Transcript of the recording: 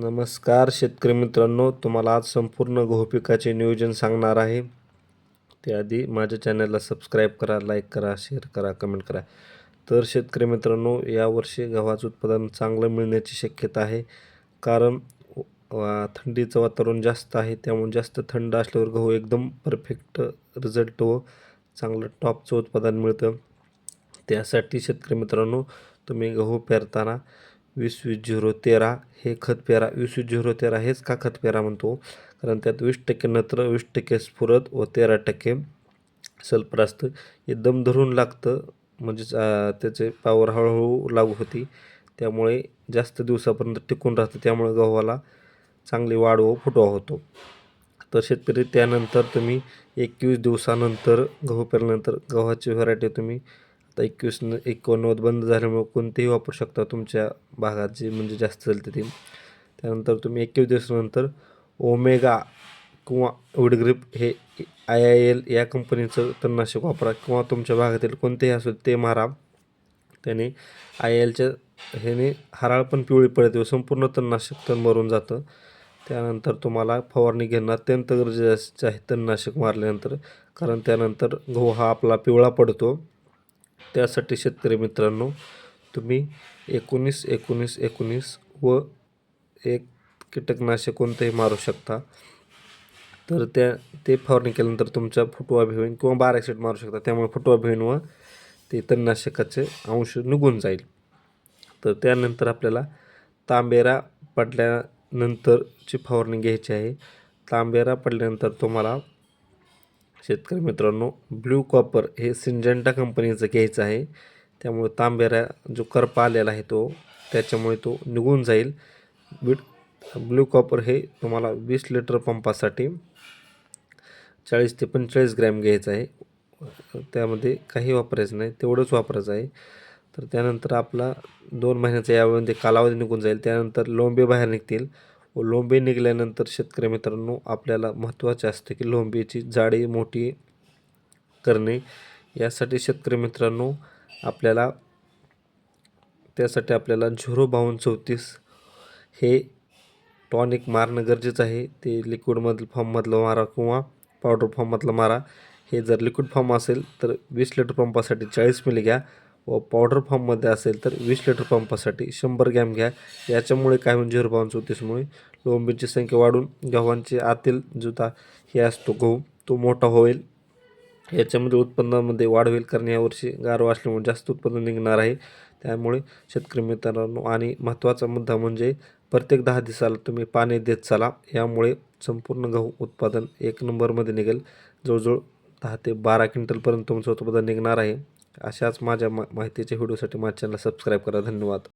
नमस्कार शेतकरी मित्रांनो तुम्हाला आज संपूर्ण गहू पिकाचे नियोजन सांगणार आहे. त्याआधी माझ्या चॅनलला सबस्क्राईब करा लाईक करा शेअर करा कमेंट करा. तर शेतकरी मित्रांनो यावर्षी गव्हाचं उत्पादन चांगलं मिळण्याची शक्यता आहे. कारण थंडीचं वातावरण जास्त आहे. त्यामुळे जास्त थंड असल्यावर गहू एकदम परफेक्ट रिझल्ट व चांगलं टॉपचं उत्पादन मिळतं. त्यासाठी शेतकरी मित्रांनो तुम्ही गहू पेरताना वीस वीस झिरो तेरा हे खत पेरा. वीस झिरो तेरा हेच का खत पेरा म्हणतो? कारण त्यात वीस टक्के नत्र वीस टक्के स्फुरद व तेरा टक्के सल्फर असतं हे दम धरून लागतं. म्हणजेच त्याचे पावर हळूहळू लागू होती. त्यामुळे जास्त दिवसापर्यंत टिकून राहतं. त्यामुळे गव्हाला चांगली वाढ व फुटवा होतो. तर शेतकरी त्यानंतर तुम्ही एकवीस दिवसानंतर गहू पेरल्यानंतर गव्हाची व्हरायटी तुम्ही आता एकवीस एकोणनव्वद बंद झाल्यामुळे कोणतेही वापरू शकता तुमच्या भागात जे म्हणजे जास्त चालते ते. त्यानंतर तुम्ही एकवीस दिवसानंतर ओमेगा किंवा वुडग्रिप हे आय आय एल या कंपनीचं तणनाशक वापरा किंवा तुमच्या भागातील कोणतेही असो ते मारा. त्याने आय एलच्या ह्याने हराळ पण पिवळी पडते व संपूर्ण तणनाशक तण मरून जातं. त्यानंतर तुम्हाला फवारणी घेणं अत्यंत गरजेचं आहे तणनाशक मारल्यानंतर कारण त्यानंतर गहू हा आपला पिवळा पडतो. त्यासाठी शेतकरी मित्रांनो तुम्ही एकोणीस एकोणीस एकोणीस व एक कीटकनाशक कोणतंही मारू शकता. तर त्या ते फवारणी केल्यानंतर तुमच्या फुटवा भिवीन किंवा बारा मारू शकता. त्यामुळे फुटवा भिवीन व ते तणनाशकाचे अंश निघून जाईल. तर त्यानंतर आपल्याला तांबेरा पडल्यानंतरची फवारणी घ्यायची आहे. तांबेरा पडल्यानंतर तुम्हाला शेतकरी मित्रांनो ब्ल्यू कॉपर हे सिंजंटा कंपनीचं घ्यायचं आहे. त्यामुळे तांबेरा जो करपा आलेला आहे तो त्याच्यामुळे तो निघून जाईल. बीट ब्ल्यू कॉपर हे तुम्हाला वीस लिटर पंपासाठी चाळीस ते पंचेचाळीस ग्रॅम घ्यायचं आहे. त्यामध्ये काही वापरायचं नाही तेवढंच वापरायचं आहे. तर त्यानंतर आपला दोन महिन्याचा यावेळी कालावधी निघून जाईल. त्यानंतर लोंबे बाहेर निघतील. व लोंबे निघाल्यानंतर शेतकरी मित्रांनो आपल्याला महत्त्वाचे असते की लोंबेची जाडी मोठी करणे. यासाठी शेतकरी मित्रांनो आपल्याला त्यासाठी आपल्याला झिरो बावन्न चौतीस हे टॉनिक मारणं गरजेचं आहे. ते लिक्विडमधलं फॉर्ममधलं मारा किंवा पावडर फॉर्ममधलं मारा. हे जर लिक्विड फॉर्म असेल तर वीस लिटर पंपासाठी चाळीस मिली घ्या. व पावडर फॉर्ममध्ये असेल तर वीस लिटर पंपासाठी शंभर ग्रॅम घ्या. याच्यामुळे काय होऊन झिरो पॉईंट चौतीसमुळे लोंबीची संख्या वाढून गव्हांचे आतील जुता हे असतो गहू तो मोठा होईल. याच्यामध्ये उत्पन्नामध्ये वाढ होईल कारण यावर्षी गारवा असल्यामुळे जास्त उत्पन्न निघणार आहे. त्यामुळे शेतकरी मित्रांनो आणि महत्त्वाचा मुद्दा म्हणजे प्रत्येक दहा दिवसाला तुम्ही पाणी देत चाला. यामुळे संपूर्ण गहू उत्पादन एक नंबरमध्ये निघेल. जवळजवळ दहा ते बारा क्विंटलपर्यंत तुमचं उत्पादन निघणार आहे. अशाच माझ्या मा माहितीच्या व्हिडिओसाठी माझ्या चॅनलला सबस्क्राईब करा. धन्यवाद.